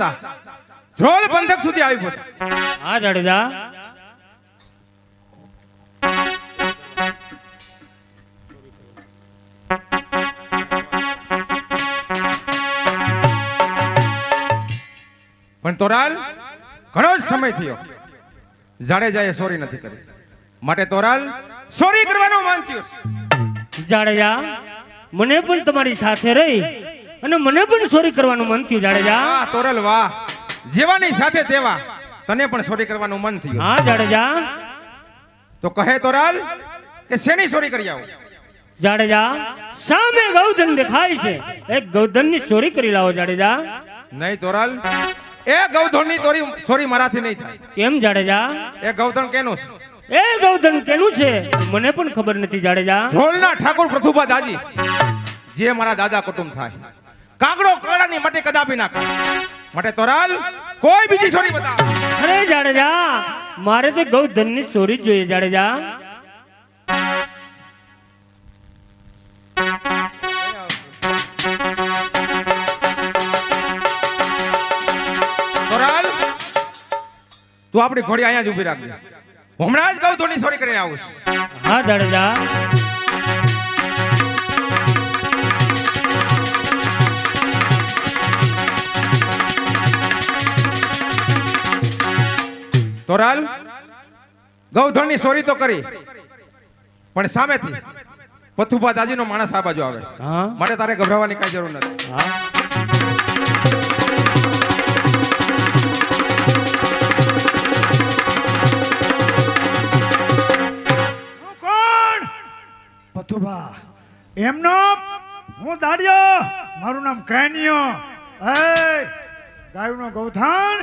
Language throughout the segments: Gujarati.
ચાલતા ધ્રોલ પંથક સુધી આવી પહોંચ્યા હા જાડેજા. પણ તોરાલ ઘણો જ સમય થયો. જાડેજાએ સોરી નથી કરી. માટે તોરાલ સોરી કરવાનું માન થયું જાડેજા મને પણ તમારી સાથે રહી. અને મને પણ ચોરી કરવાનું મન થયું જાડેજા. વાહ તોરલ વાહ. જેવાની સાથે તેવા તને પણ સોરી કરવાનું મન થયું. હા જાડેજા. તો કહે તોરાલ કે શેની સોરી કરી આવું? જાડેજા સામે ગૌધન દેખાય છે. એક ગૌધનની ચોરી કરી લાવો જાડેજા. નહીં તોરાલ. એ ગૌધનની તોરી સોરી મારાથી નહીં થાય. કેમ જાડેજા? એ ગૌધણ કેનું છે? એ ગૌધન કેનું છે? મને પણ ખબર નથી જાડેજા. ઢોલના ઠાકોર પ્રથુભા દાજી જે મારા દાદા કુટુંબ થાય. કાગડો કાગડાની માટે કદાપી ના ખાય માટે તોરાલ કોઈ બીજી સોરી બતાવ. અરે જાડેજા મારે તો ગૌધનની ચોરી જ જોઈએ જાડેજા. તોરાલ તું આપણી ઘોડી અહીંયા જ ઊભી રાખજે. હમણાં જ ગૌધણની સોરી કરીને આવું છું. હા જાડેજા. તોરાલ ગૌધણની સોરી તો કરી પણ સામેથી પથુભા દાજીનો માણસ આ બાજુ આવે માટે તારે ગભરાવાની કઈ જરૂર નથી. હા? પથુભા એમનો? હું દાડિયો. મારું નામ કેનિયો. એ ગાયનો ગૌથાન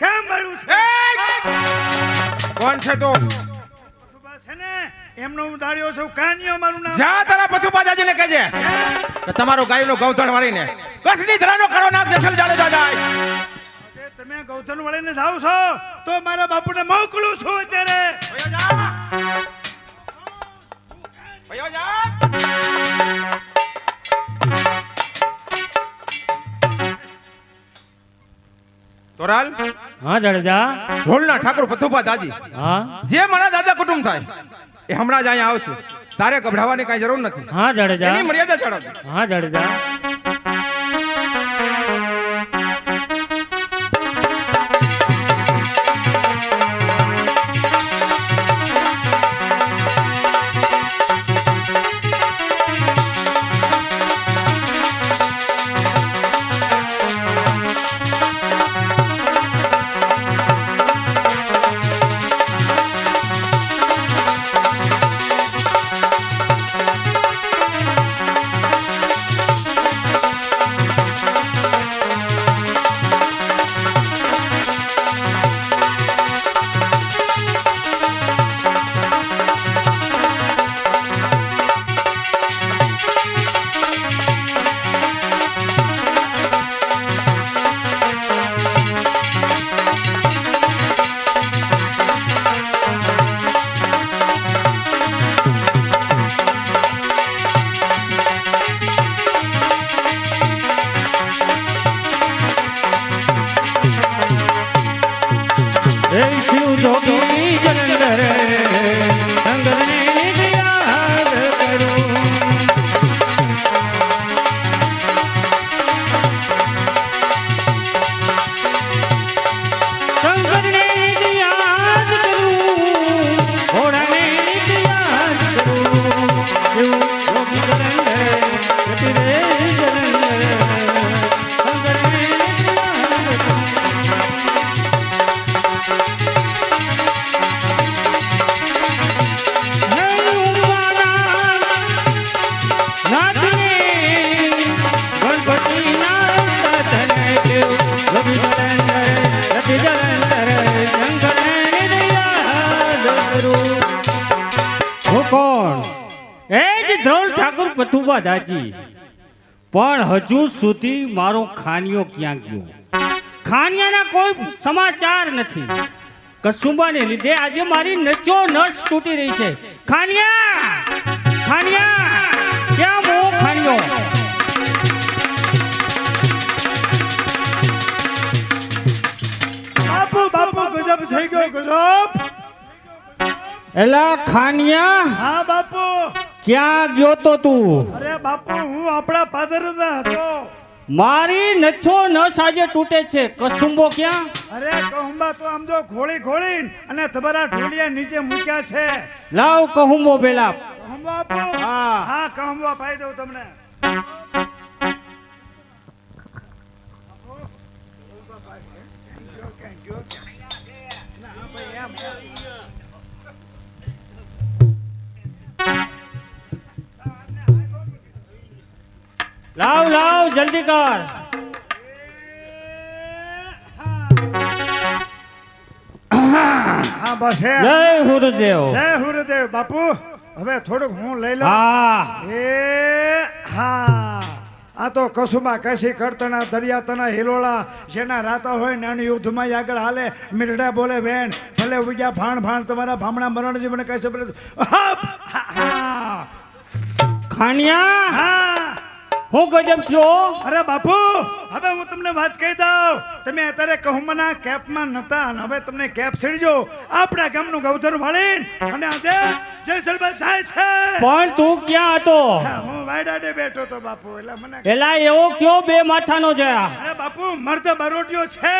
કેમ મળ્યું છે? કોણ છે તું? છે ને એમનો હું દાડિયો છું. કૈનિયો મારું નામ. જા તારા પથુભા જાજીને કહેજે. કે તમારું ગાયનું ગૌધણ વાળીને કચ્છની ધરાનો કરો નાખ જેસલ જાય. તે તમે ગૌથાન વળીને જાવ છો તો મારા બાપુને મોકલું છું અત્યારે. ભયો જા. ભયો જા. તોરાલ હા જાડેજા ઢોલના ઠાકોર પથુપા દાદી. હા. જે મારા દાદા કુટુંબ થાય એ હમણાં જ અહીંયા આવશે. તારે ગભરાવાની કાંઈ જરૂર નથી. હા જાડેજા એની મર્યાદા ચડાવજો. હા જાડેજા હજુ સુધી મારો ખાનિયો ક્યાં ગયો? ખાનિયાના કોઈ સમાચાર નથી. કસુંબાને લીધે આજે મારી નચો નસ તૂટી રહી છે. ખાનિયા! ખાનિયા! ક્યાં મો ખાનિયો? બાપુ બાપુ ગજબ થઈ ગયો ગજબ. એલા ખાનિયા! હા બાપુ. ક્યાં ગયો તો અરે બાપુ હું આપણા ફાધર હતો. મારી નચો ન સાજે તૂટે છે. કસુંબો ક્યાં? અરે કહુંબા તો આમ જો ઘોળી ઘોળી અને તમારા ઢોલિયા નીચે મૂક્યા છે. લાવ કહુંબો પેલા. કહુંબા આપો હા. હા કહુંબા પાઈ દઉં તમને. લાવ લાવ જલ્દી કર. હા બસ હે. જય ગુરુદેવ. જય હુરદેવ બાપુ. હવે થોડુંક હું લઈ લઉં. હા. એ હા. આ તો કસુમા કસી કરતના દરિયા તના હિલોળા જેના રાતા હોય નાની યુદ્ધમાં આગળ હાલે. મિરડા બોલે વેણ ભલે ઉગ્યા ભાણ ભાણ તમારા ભામણા મરણ જીવન કહેશે ભલે હપ! હા, હા. ગજબ છો? અરે બાપુ હવે હું તમને વાત કહી દઉં. તમે અત્યારે કહુમના કેપમાં નતા અને હવે તમને કેપ છેડજો આપણા ગામનું ગૌધર વાળીને અને આજે જયસલભાઈ જાય છે. પણ તું ક્યાં હતો? હું વાયડાડે બેઠો તો બાપુ એટલે મને એલા એવો કયો બે માથાનો છે અરે બાપુ મર્દ બરોટીયો છે.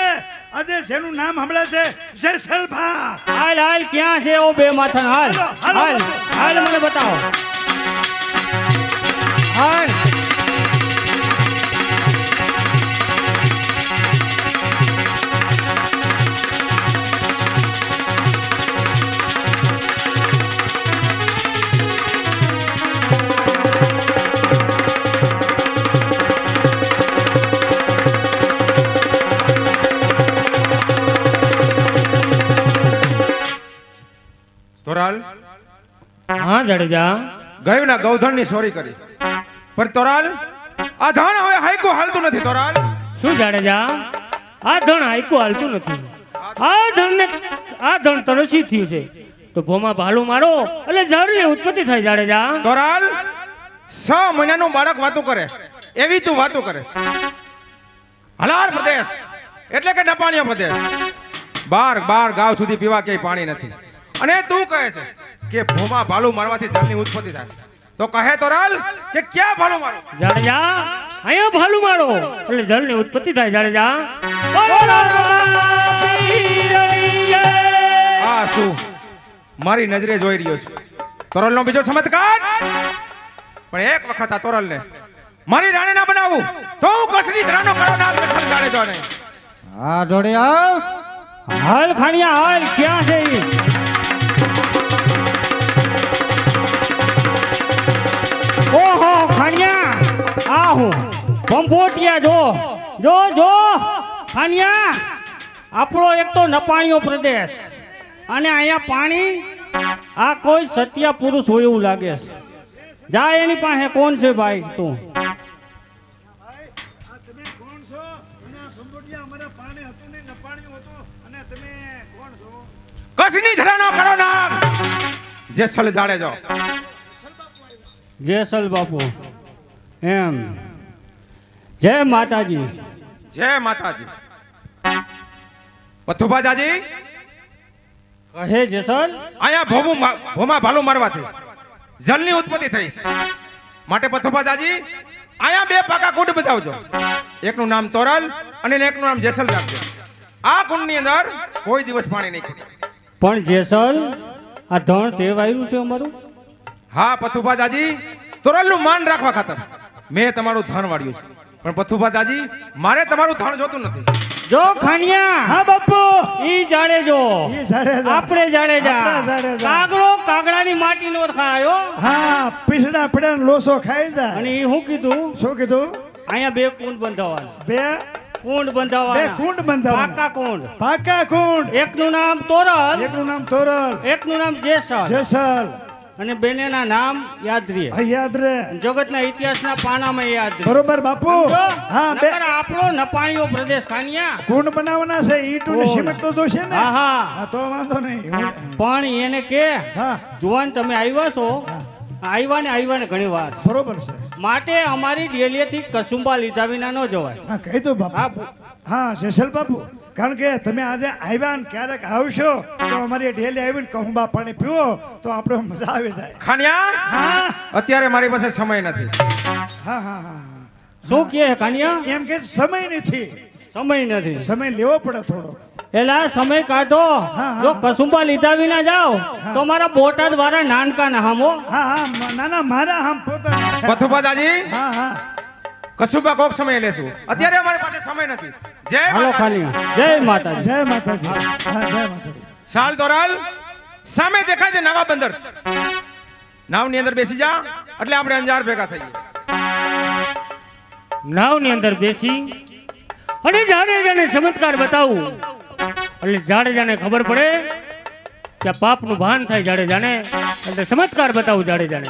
આજે જેનું નામ હમણાં છે જયસલભા હાલ હાલ ક્યાં છે એવો બે માથાનો? હાલો. હાલ. હાલ મને બતાવો. હાલ. તોરાલ? હા જાડેજા. ગયું ના ગૌધણની ચોરી કરી. પણ તોરાલ આ ધણ હવે હાઈકો હાલતું નથી તોરાલ. શું જાડેજા? આ ધણ આયકું હાલતું નથી. આ ધણને આ ધણ તરસી થયું છે. તો ભોમાં ભાલું મારો એટલે જરૂરી ઉત્પત્તિ થાય જાડેજા. તોરાલ છ મહિનાનું બાળક વાતો કરે. એવી તું વાતો કરે હલાર પ્રદેશ. એટલે કે નપાણીયો પ્રદેશ. બાર બાર ગાવ સુધી પીવા ક્યાંય પાણી નથી. અને તું કહે છે કે ભોમાં ભાલું મારવાથી જળની ઉત્પત્તિ થાય. તો કહે તોરાલ કે ક્યાં ભાલું મારો? જાડેજા અહીંયા ભાલું મારો. એટલે જળની ઉત્પત્તિ થાય જાડેજા. આ શું? મારી નજરે જોઈ રહ્યો છું. તોરલનો બીજો ચમત્કાર? પણ એક વખત આ તોરલને મારી રાણી ના બનાવું. તો હું કસરી ધરાનો કરો ના દર્શન જાણે તો હા ઢોળિયા હાલ ખાણિયા હાલ ક્યાં છે ભંભોટિયા જો. જો જો. ખાણિયા આપણો એક તો નપાણીયો પ્રદેશ. અને અહીંયા પાણી આ કોઈ સત્ય પુરુષ હોય એવું લાગે છે. જા એની પાસે કોણ છે ભાઈ તું? કચ્છની કસની ધરાનો કરો નામ જેસલ જાડે જો જેસલ બાપુ. એમ. જય માતાજી. જય માતાજી. પથુભા જાજી કહે જેસલ અહીંયા ભોમું ભોમા ભાલું મારવાથી. જલની ઉત્પત્તિ થઈ માટે પથુભા જાજી અહીંયા બે પાકા કુંડ બતાવજો એકનું નામ તોરલ અને એકનું નામ જેસલ રાખજો. આ કુંડની અંદર કોઈ દિવસ પાણી નહીં. પણ જેસલ આ ધણ તે વાયરું છે અમારું? હા પથુભા દાજી તોરલનું માન રાખવા ખાતર મેં તમારું ધન વાળ્યું છે. પણ પથુભા દાજી મારે તમારું ધન જોતું નથી. જો ખાણિયા હા બાપુ. ઈ જાડે જો ઈ જાડેજા. આપણે જાણે જા. કાગડો કાગડાની માટી નો ખાયો. હા પીસડા પડ્યા ને લોસો ખાઈ જાય. અને ઈ શું કીધું? શું કીધું? અહીંયા બે કુંડ બંધાવાના. બે? કુંડ બે કુંડ બંધાવાના. પાકા કુંડ. પાકા કુંડ. એકનું નામ તોરલ. એકનું નામ તોરલ. એકનું નામ જેસલ. જેસલ. અને બેનેના નામ યાદ રહે. યાદ રે જગતના ઇતિહાસના પાનામાં યાદ રહે. બરોબર બાપુ? હા બે આપણો નપાણીયો પ્રદેશ કાનિયા કુંડ બનાવવાના છે ઈટું ને સિમેન્ટ તો જોશે ને? હા હા તો વાંધો નહીં. પણ એને કે હા. જુવાન તમે આવ્યા છો? આવ્યા ને આવ્યા ને ઘણી વાર. બરોબર છે. માટે અમારી ડેલીએથી કસુંબા લીધા વિના ન જવાય. હા કહી દો બાપુ. હા જેસલ બાપુ કારણ કે તમે આજે આવ્યા ને ક્યારેક આવશો તો અમારી ડેલી આવીને કહુંબા પાણી પીવો તો આપણે મજા આવી જાય. ખાણિયા હા. અત્યારે મારી પાસે સમય નથી. હા હા હા હા. શું કહે ખાણિયા એમ કે સમય નથી. સમય નથી. સમય લેવો પડે થોડો એલા સમય કાઢો. હા. જો કસુંબા લીધા વિના જાઓ તો મારા બોટાદ વાળા નાનકા ના હામો. હા હા ના ના મારા હામ પોતા દાજી હા હા. કશુંબા કોક સમય લેશું. અત્યારે અમારી પાસે સમય નથી. જય હાલો માતાજી. ખાલી. જય માતા જય માતાજી. જય માતાજી. સાલ દોરાલ. સામે દેખાય છે નવા બંદર. નાવની અંદર બેસી જા. એટલે આપણે અંજાર ભેગા થઈએ. નાવની અંદર બેસી. અને જાણે જાણે ચમત્કાર બતાવું એટલે જાડેજાને ખબર પડે કે પાપનું ભાન થાય જાડેજાને એટલે ચમત્કાર બતાવું જાડેજાને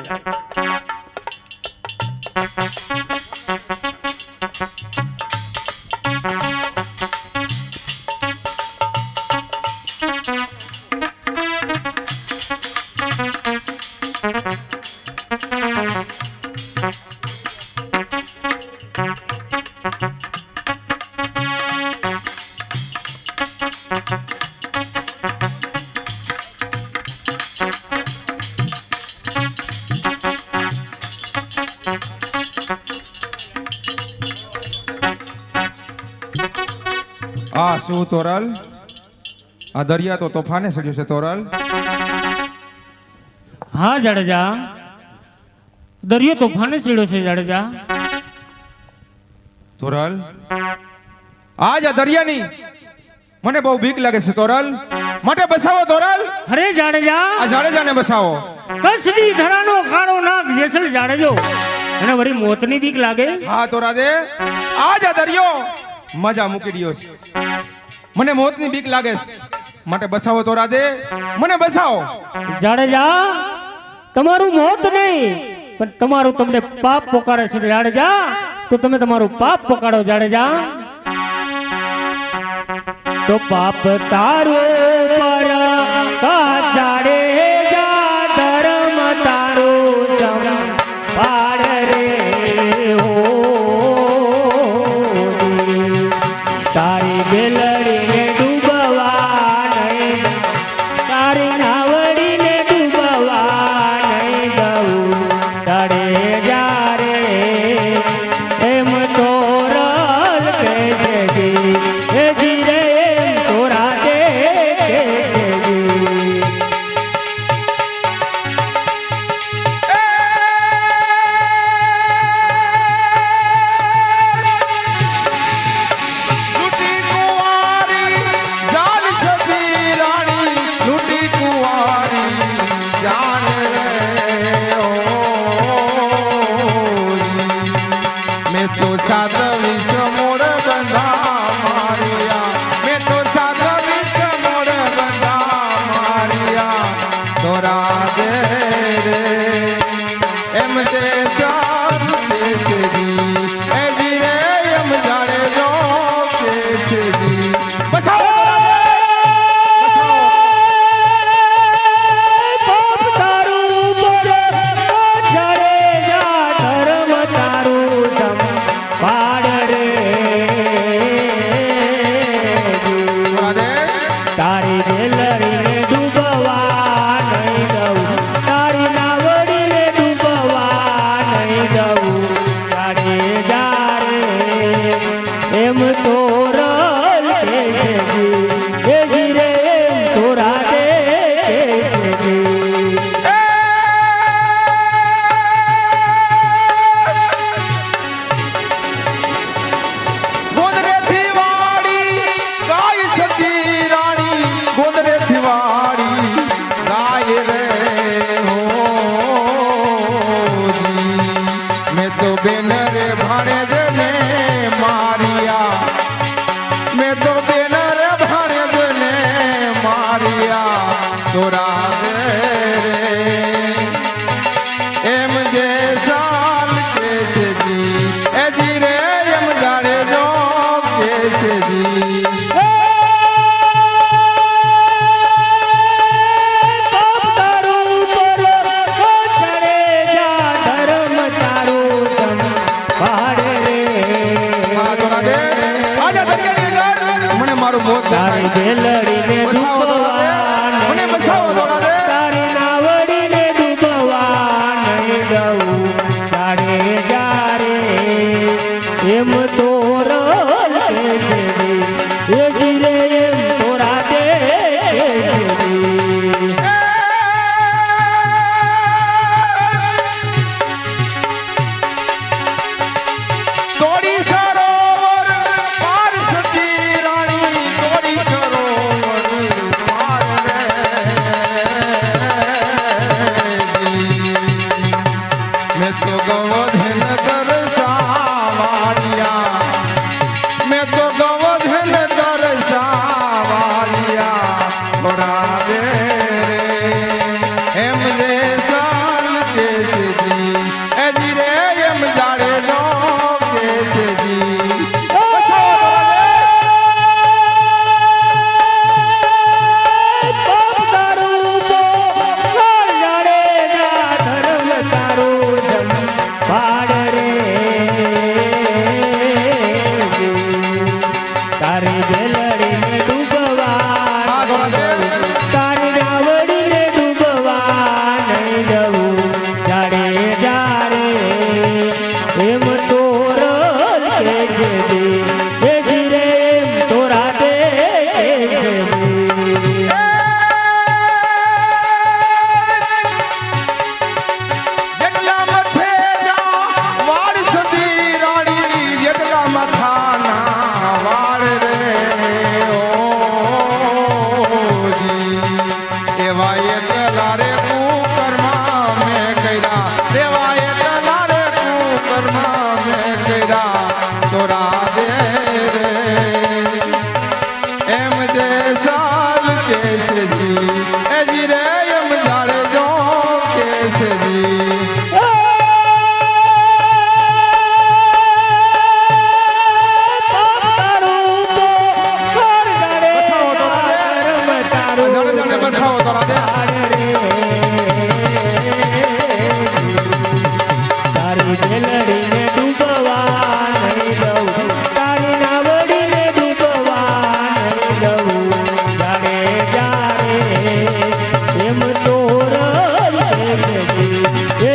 શું તોરલ. આ દરિયા તો તોફાને સડ્યું છે તોરલ. હા જાડેજા. દરિયો તોફાને ચીડ્યો છે જાડેજા. તોરલ. આજ આ દરિયાની મને બહુ બીક લાગે છે તોરલ. માટે બસાવો તોરલ. અરે જાડેજા. આ જાડેજાને બસાવો. કસબી ધરાનો કાળો નાગ જેસલ જાડેજો. અને વળી મોતની બીક લાગે. હા તોરા દે આજ આ દરિયો મજા મૂકી રહ્યો છે. મને મોતની બીક લાગે માટે બસાવો તો રાધે. મને બસાવો. જાડેજા, તમારું મોત નહીં, પણ તમારું તમને પાપ પોકારે છે જાડેજા. તો તમે તમારું પાપ પોકાડો જાડેજા. તો પાપ તારું પર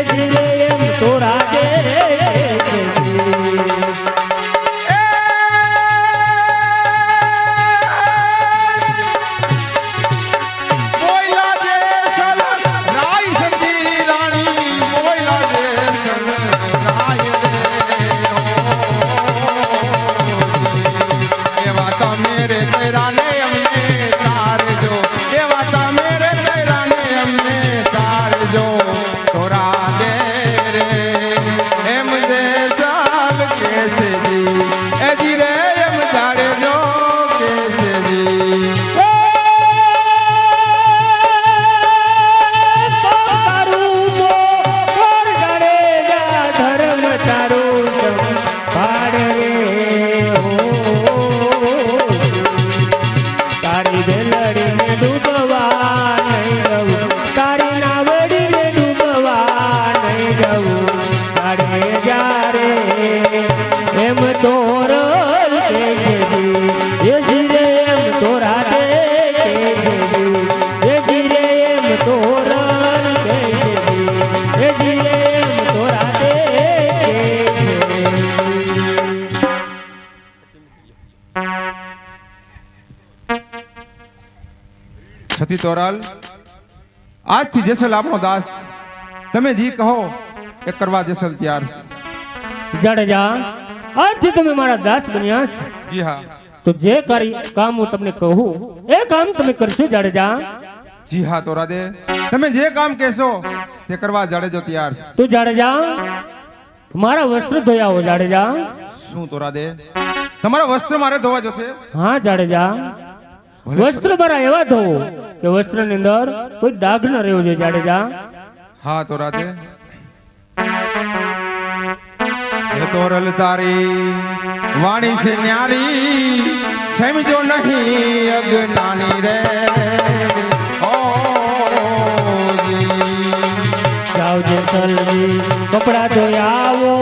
Thank you. ચોરાલ. આજથી જેસલ આપણો દાસ. તમે જી કહો કે કરવા જેસલ તૈયાર જાડેજા આજથી તમે મારા દાસ બન્યા છો. જી હા. તો જે કામ હું તમને કહું એ કામ તમે કરશો જાડેજા. જી હા તો રાધે. તમે જે કામ કહેશો તે કરવા જાડેજો તૈયાર તો જાડેજા મારા વસ્ત્ર ધોયા હો જાડેજા. શું તો રાધે? તમારા વસ્ત્ર મારે ધોવા જશે? હા જાડેજા. વસ્ત્ર મારા એવા ધોવો કે વસ્ત્રની અંદર કોઈ ડાઘ ન રહ્યો જોઈએ જાડેજા હા તો રાતે એ તો રલ તારી વાણી છે ન્યારી સમજો નહીં અજ્ઞાની રે. ઓ જાવ જે સલજી કપડા ધોયા આવો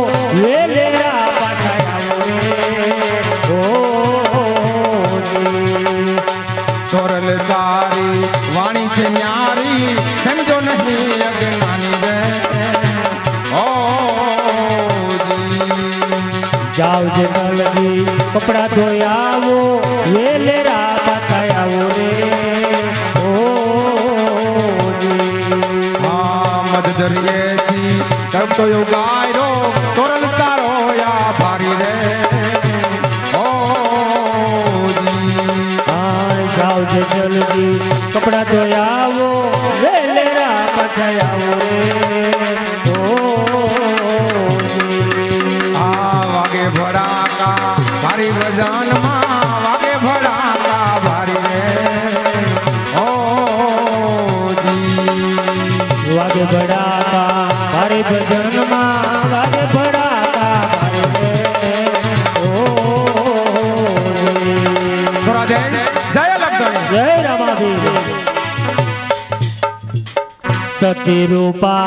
আমাদের উপায়